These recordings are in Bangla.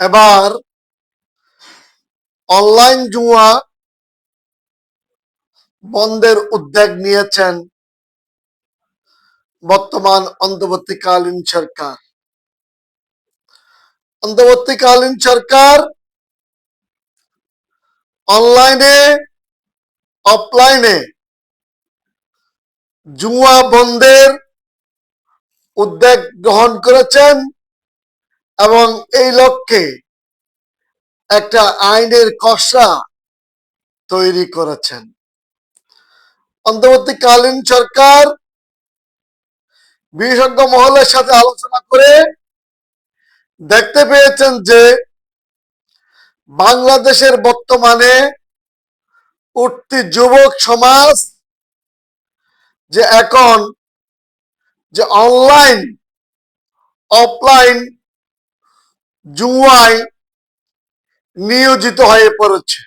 এবার অনলাইন জুয়া বন্ধের উদ্যোগ নিয়েছেন বর্তমান অন্তর্বর্তীকালীন সরকার। অন্তর্বর্তীকালীন সরকার অনলাইনে অফলাইনে জুয়া বন্ধের উদ্যোগ গ্রহণ করেছেন। এবং এই লক্ষ্যে একটা আইনের খসড়া তৈরি করেছেন। অন্তর্বর্তীকালীন সরকার বিশেষজ্ঞ মহলের সাথে আলোচনা করে দেখতে পেয়েছেন যে বাংলাদেশের বর্তমানে উঠতি যুবক সমাজ যে এখন যে অনলাইন, অফলাইন জুয়ায় নিয়োজিত হয়ে পড়েছে।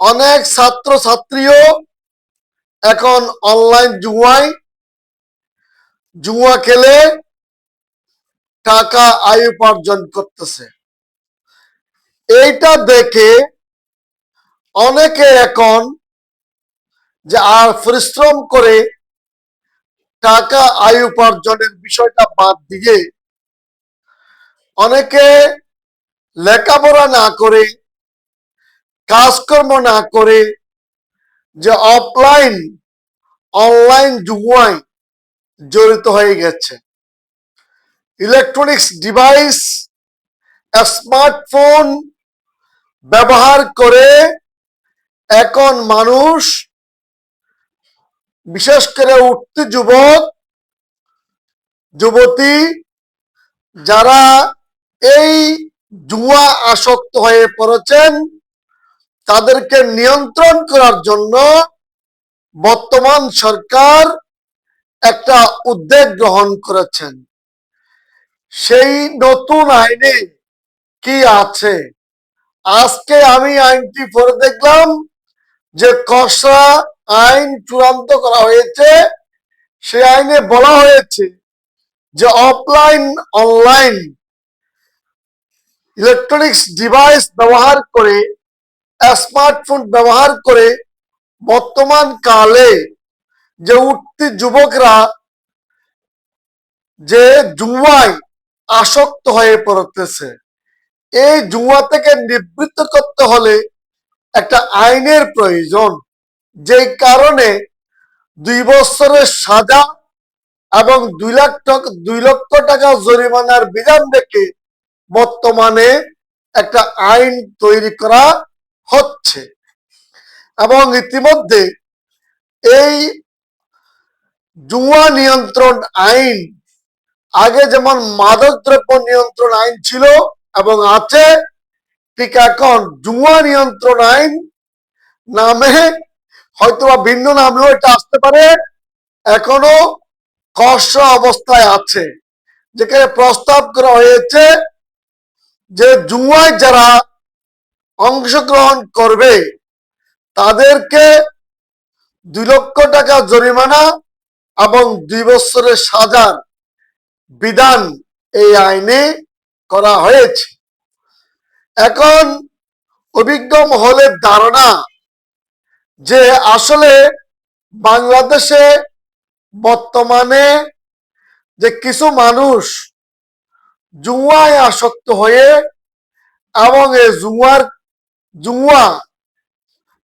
অনেক ছাত্র ছাত্রীও এখন অনলাইন জুয়ায় জুয়া খেলে টাকা আয় উপার্জন করতেছে। এইটা দেখে অনেকে এখন যে আর পরিশ্রম করে টাকা আয় উপার্জনের বিষয়টা বাদ দিয়ে অনেকে লেখাপড়া না করে, কাজকর্ম না করে, যে অফলাইন অনলাইন জুয়ায় জড়িত হয়ে গেছে। ইলেকট্রনিক্স ডিভাইস স্মার্টফোন ব্যবহার করে এখন মানুষ, বিশেষ করে উঠতি যুবক, যুবতী, যারা এই জুয়া আসক্ত হয়ে পড়েছেন, তাদেরকে নিয়ন্ত্রণ করার জন্য বর্তমান সরকার একটা উদ্যোগ গ্রহণ করেছেন। সেই নতুন আইনে কি আছে? আজকে আমি আইনটি পড়ে দেখলাম যে খসড়া আইন চূড়ান্ত করা হয়েছে। সে আইনে বলা হয়েছে যে অফলাইন, অনলাইন ইলেকট্রনিক্স ডিভাইস ব্যবহার করে স্মার্টফোন ব্যবহার করে বর্তমান কালে যে উঠতি যুবকরা যে জুয়ায় আসক্ত হয়ে পড়তেছে, এই জুয়া থেকে নিবৃত্ত করতে হলে একটা আইনের প্রয়োজন যে কারণে দুই বছরের সাজা এবং দুই লাখ টাকা, দুই লক্ষ টাকা জরিমানার বিধান রেখে বর্তমানে একটা আইন তৈরি করা হচ্ছে। এবং ইতিমধ্যে এই জুয়া নিয়ন্ত্রণ আইন, আগে যেমন মাদক দ্রব্য নিয়ন্ত্রণ আইন ছিল এবং আছে, ঠিক এখন জুয়া নিয়ন্ত্রণ আইন নামে হয়তো বা ভিন্ন নামেও এটা আসতে পারে, এখনও খসড়া অবস্থায় আছে। যেখানে প্রস্তাব করা হয়েছে যে জুয়ায় যারা অংশগ্রহণ করবে, তাদেরকে দুই লক্ষ টাকা জরিমানা এবং দুই বছরের সাজার বিধান এই আইনে করা হয়েছে। এখন অভিজ্ঞ মহলের ধারণা যে আসলে বাংলাদেশে বর্তমানে যে কিছু মানুষ জুয়ায় আসক্ত হয়ে এবং এই জুয়ার, জুয়া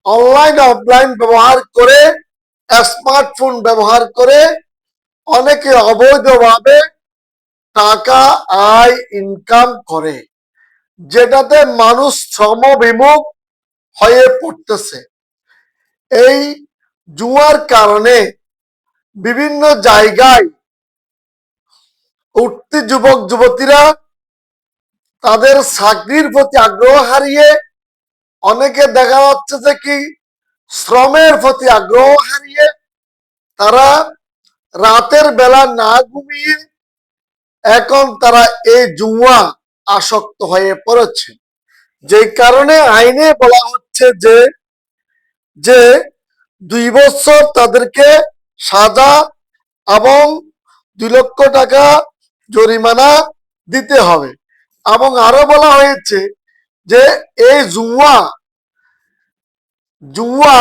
অনলাইন অফলাইন ব্যবহার করে স্মার্টফোন ব্যবহার করে অনেকে অবৈধভাবে টাকা, আয় ইনকাম করে, যেটাতে মানুষ শ্রমবিমুখ হয়ে পড়তেছে। এই জুয়ার কারণে বিভিন্ন জায়গায় উঠতি যুবক, যুবতীরা তাদের চাকরির প্রতি আগ্রহ হারিয়ে অনেকে দেখা যাচ্ছে যে কি শ্রমের প্রতি আগ্রহ হারিয়ে তারা রাতের বেলা না ঘুমিয়ে এখন তারা এই জুয়া আসক্ত হয়ে পড়েছে। যে কারণে আইনে বলা হচ্ছে যে যে দুই বছর তাদেরকে সাজা এবং দুই লক্ষ টাকা জরিমানা দিতে হবে। এবং আরও বলা হয়েছে যে, এই জুয়া জুয়া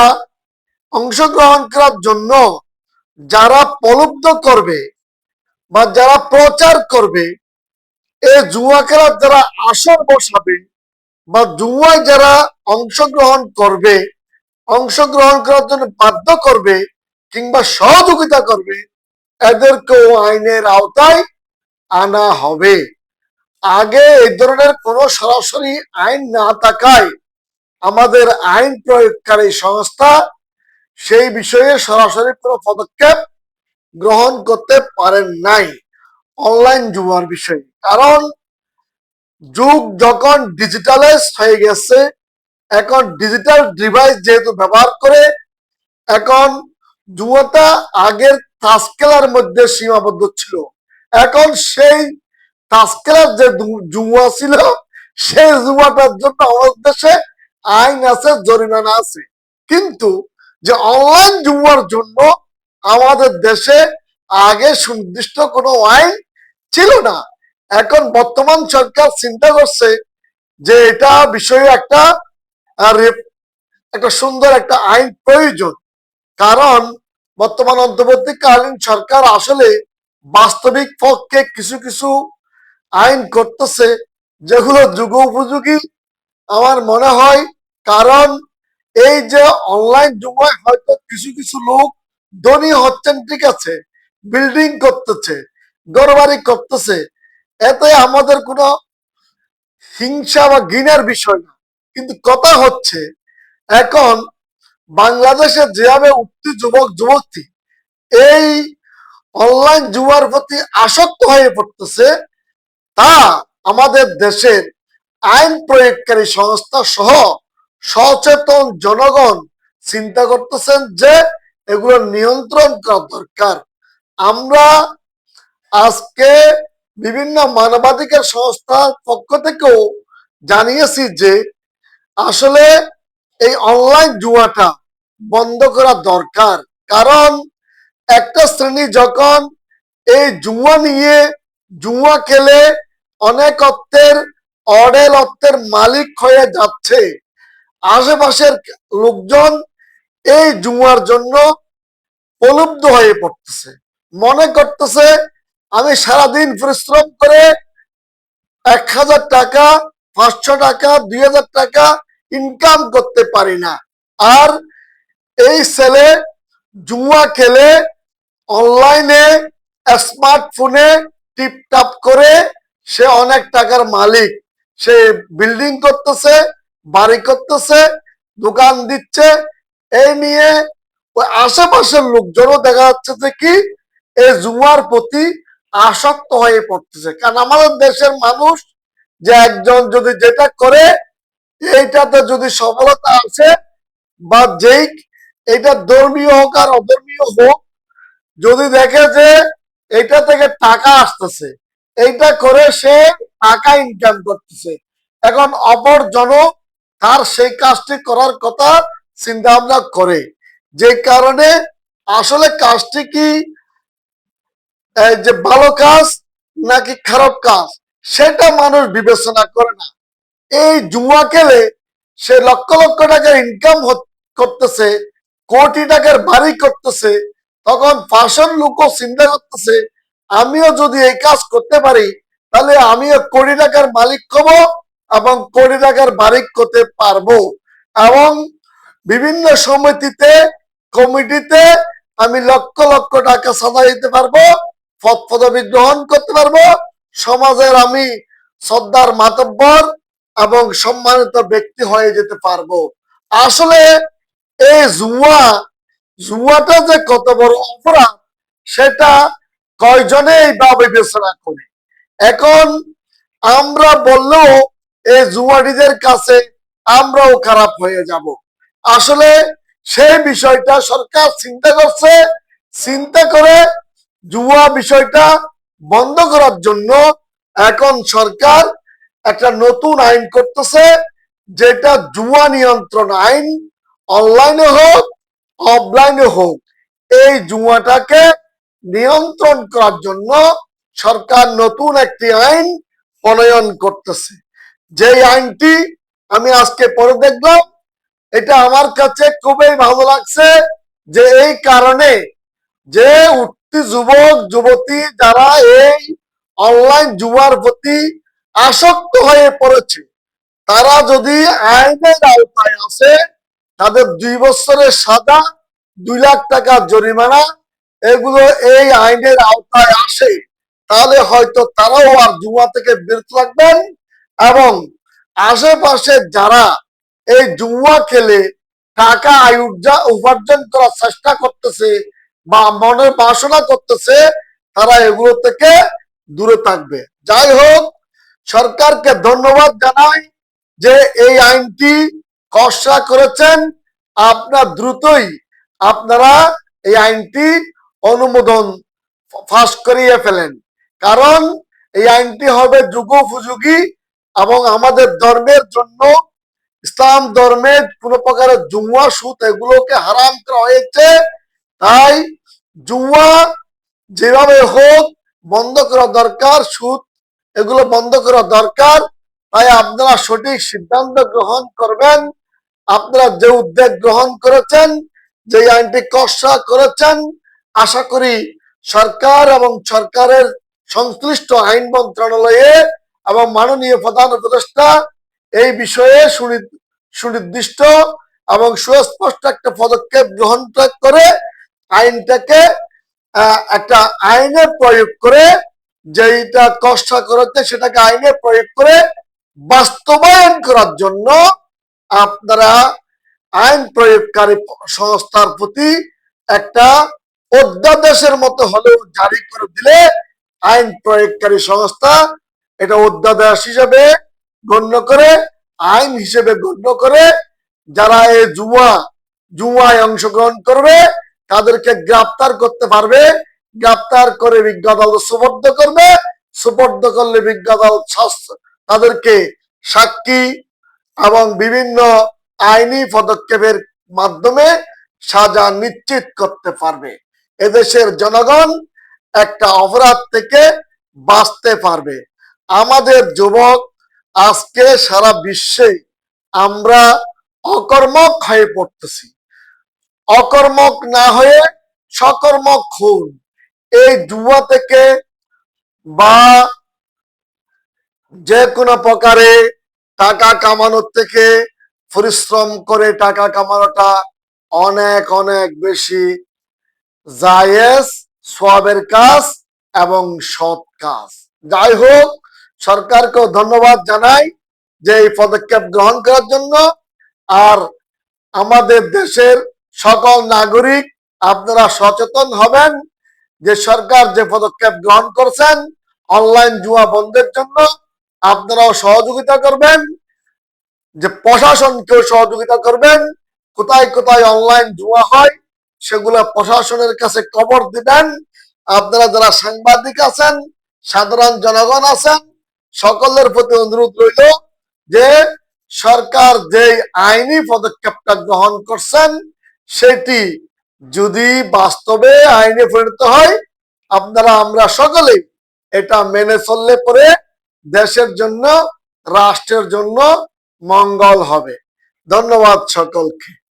অংশগ্রহণ করার জন্য যারা প্রলুব্ধ করবে বা যারা প্রচার করবে, এই জুয়া খেলার যারা আসর বসাবে বা জুয়ায় যারা অংশগ্রহণ করবে, অংশগ্রহণ করার জন্য বাধ্য করবে কিংবা সহযোগিতা করবে, এদেরকেও আইনের আওতায় আনা হবে। আগে এই ধরনের কোনো সরাসরি আইন না থাকায় আমাদের আইন প্রয়োগকারী সংস্থা সেই বিষয়ে সরাসরি কোনো পদক্ষেপ গ্রহণ করতে পারেন নাই অনলাইন জুয়ার বিষয়ে। কারণ যুগ যখন ডিজিটালাইজ হয়ে গেছে, এখন ডিজিটাল ডিভাইস যেহেতু ব্যবহার করে, এখন জুয়াটা আগের তাস খেলার মধ্যে সীমাবদ্ধ ছিল। এখন সেই তাস খেলার যে জুয়া ছিল, সেই জুয়াটার জন্য আমাদের দেশে আইন আছে, জরিমানা আছে। কিন্তু যে অনলাইন জুয়ার জন্য আমাদের দেশে আগে সুনির্দিষ্ট কোনো আইন ছিল না। এখন বর্তমান সরকার চিন্তা করছে যে এটা বিষয়ে একটা একটা সুন্দর একটা আইন প্রয়োজন। কারণ বর্তমান অন্তর্বর্তীকালীন সরকার আসলে বাস্তবিক পক্ষে কিছু কিছু আইন করতেছে, যেগুলো যুগ উপযোগী আমার মনে হয়। কারণ এই যে অনলাইন যুগে হয়তো কিছু কিছু লোক ধনী হচ্ছেন, ঠিক আছে, বিল্ডিং করতেছে গড়বাড়ি করতেছে, এতে আমাদের কোনো হিংসা বা ঘৃণার বিষয় না। কিন্তু কথা হচ্ছে, এখন বাংলাদেশে যেভাবে উঠতি যুবক যুবতী এই অনলাইন জুয়ার প্রতি আসক্ত হয়ে পড়তেছে, তা আমাদের দেশের আইন প্রয়োগকারী সংস্থা সহ সচেতন জনগণ চিন্তা করতেছেন যে এগুলো নিয়ন্ত্রণ করা দরকার। আমরা আজকে বিভিন্ন মানবাধিকার সংস্থার পক্ষ থেকেও জানিয়েছি যে আসলে এই অনলাইন জুয়াটা বন্ধ করা দরকার, কারণ একটা শ্রেণি যখন এই জুয়া নিয়ে জুয়া খেলে অনেক অর্থের, অডেল অর্থের মালিক হয়ে যাচ্ছে। আশেপাশের লোকজন এই জুয়ার জন্য প্রলুব্ধ হয়ে পড়তেছে। মনে করতেছে, আমি সারাদিন পরিশ্রম করে এক হাজার টাকা, পাঁচশো টাকা, দুই হাজার টাকা ইনকাম করতে পারি না। আর এই ছেলে জুয়া খেলে অনলাইনে, স্মার্টফোনে টিপটাপ করে সে অনেক টাকার মালিক। সে বিল্ডিং করতেছে, বাড়ি করতেছে, দোকান দিচ্ছে। এই নিয়ে ওই আশেপাশের লোকজনও দেখা যাচ্ছে যে কি এই জুয়ার প্রতি আসক্ত হয়ে পড়তেছে। কারণ আমাদের দেশের মানুষ যে একজন যদি যেটা করে, এইটাতে যদি সফলতা আছে বা যেই এটা ধর্মীয় হোক আর অধর্মীয় হোক যদি দেখে যে এটা থেকে টাকা আসতেছে, এইটা করে সে টাকা ইনকাম করতেছে। এখন অপর জন তার সেই কাজটি করার কথা চিন্তা ভাবনা করে। যে কারণে আসলে কাজটি কি যে ভালো কাজ নাকি খারাপ কাজ, সেটা মানুষ বিবেচনা করে না। এই জুয়া খেলে সে লক্ষ লক্ষ টাকার ইনকাম করতেছে, কোটি টাকার বাড়ি করতেছে তখন ফাঁসন লোকও চিন্তা করতেছে, আমিও যদি এই কাজ করতে পারি, তাহলে আমিও কোটি টাকার মালিক হব এবং কোটি টাকার বাড়ি করতে পারব। এবং বিভিন্ন সমিতিতে, কমিটিতে আমি লক্ষ লক্ষ টাকা সাদা দিতে পারব, পদ পদবি গ্রহণ করতে পারব। সমাজের আমি শ্রদ্ধার মাতব্বর এবং সম্মানিত ব্যক্তি হয়ে যেতে পারব। আসলে এই জুয়া জুয়াটা যে কত বড় অপরাধ, সেটা কয়জনেই বা বিবেচনা করে। এখন আমরা বললেও এই জুয়াটিদের কাছে আমরাও খারাপ হয়ে যাব। আসলে সেই বিষয়টা সরকার চিন্তা করছে, চিন্তা করে জুয়া বিষয়টা বন্ধ করার জন্য এখন সরকার একটা নতুন আইন করতেছে, যেটা জুয়া নিয়ন্ত্রণ আইন, অনলাইনে হোক অফলাইনে হোক, এই জুয়াটাকে নিয়ন্ত্রণ করার জন্য সরকার নতুন একটি আইন প্রণয়ন করতেছে। যে আইনটি আমি আজকে পরে দেখলাম, এটা আমার কাছে খুবই ভালো লাগছে যে এই কারণে যে উঠতি যুবক, যুবতী যারা এই অনলাইন জুয়ার প্রতি আসক্ত হয়ে পড়েছে, তারা যদি আইনের আওতায় আসে তাদের দুই বছরের সাদা দুই লাখ টাকা জরিমানা, এগুলো এই আইনের আওতায় আসে, তাহলে হয়তো তারাও আর জুয়া থেকে বিরত থাকবেন এবং আশেপাশে যারা এই জুয়া খেলে টাকা আয় উর্জা- উপার্জন করার চেষ্টা করতেছে বা মনের বাসনা করতেছে, তারা এগুলো থেকে দূরে থাকবে। যাই হোক, সরকারকে ধন্যবাদ জানাই যে এই আইনটি খসড়া করেছেন, আপনার দ্রুতই আপনারা এই আইনটি অনুমোদন ফাঁস করিয়ে ফেলেন। কারণ এই আইনটি হবে যুগোপযোগী এবং আমাদের ধর্মের জন্য, ইসলাম ধর্মের কোন প্রকারের জুয়া সুদ এগুলোকে হারাম করা হয়েছে। তাই জুয়া যেভাবে হোক বন্ধ করা দরকার, সুদ এগুলো বন্ধ করা দরকার। তাই আপনারা সঠিক সিদ্ধান্ত গ্রহণ করবেন। আপনারা যে উদ্যোগ গ্রহণ করেছেন, যে আইনটি কষা করেছেন, আশা করি সরকার এবং সরকারের সংশ্লিষ্ট আইন মন্ত্রণালয়ে এবং মাননীয় প্রধান উপদেষ্টা এই বিষয়ে সুনি- সুনির্দিষ্ট এবং সুস্পষ্ট একটা পদক্ষেপ গ্রহণ করে আইনটাকে একটা আইনে প্রয়োগ করে যেটা কষ্ট করেছে সেটাকে আইনে প্রয়োগ করে বাস্তবায়ন করার জন্য আপনারা আইন প্রয়োগকারী সংস্থার প্রতি একটা অধ্যাদেশের মতো হলেও জারি করে দিলে আইন প্রয়োগকারী সংস্থা এটা অধ্যাদেশ হিসেবে গণ্য করে, আইন হিসেবে গণ্য করে, যারা এই জুয়া, জুয়ায় অংশগ্রহণ করবে তাদেরকে গ্রেপ্তার করতে পারবে, গ্রেপ্তার করে বিজ্ঞ আদালত সুপর্দ করবে, সুপর্দ করলে বিজ্ঞ আদালত তাদেরকে সাক্ষী এবং বিভিন্ন আইনি পদক্ষেপের মাধ্যমে সাজা নিশ্চিত করতে পারবে। এদেশের জনগণ একটা অপরাধ থেকে বাঁচতে পারবে। আমাদের যুবক আজকে সারা বিশ্বে আমরা অকর্মক হয়ে পড়তেছি। অকর্মক না হয়ে সকর্মক খুন এই জুয়া থেকে বা যে কোনো প্রকারে টাকা কামানোর থেকে পরিশ্রম করে টাকা কামানোটা অনেক অনেক বেশি জায়েজ সবের কাজ এবং সৎ কাজ। যাই হোক, সরকারকেও ধন্যবাদ জানাই যে এই পদক্ষেপ গ্রহণ করার জন্য। আর আমাদের দেশের সকল নাগরিক, আপনারা সচেতন হবেন যে সরকার যে পদক্ষেপ গ্রহণ করছেন, অনলাইন জুয়া বন্ধের জন্য আপনারাও সহযোগিতা করবেন, যে প্রশাসনকেও সহযোগিতা করবেন, কোথায় কোথায় অনলাইন জুয়া হয়, সেগুলো প্রশাসনের কাছে খবর দিবেন। আপনারা যারা সাংবাদিক আছেন, সাধারণ জনগণ আছেন, সকলের প্রতি অনুরোধ রইল যে সরকার যে আইনি পদক্ষেপটা গ্রহণ করছেন, সেটি যদি বাস্তবে আইনে পরিণত হয়, আপনারা, আমরা সকলেই এটা মেনে চললে পরে দেশের জন্য রাষ্ট্রের জন্য মঙ্গল হবে। ধন্যবাদ সকলকে।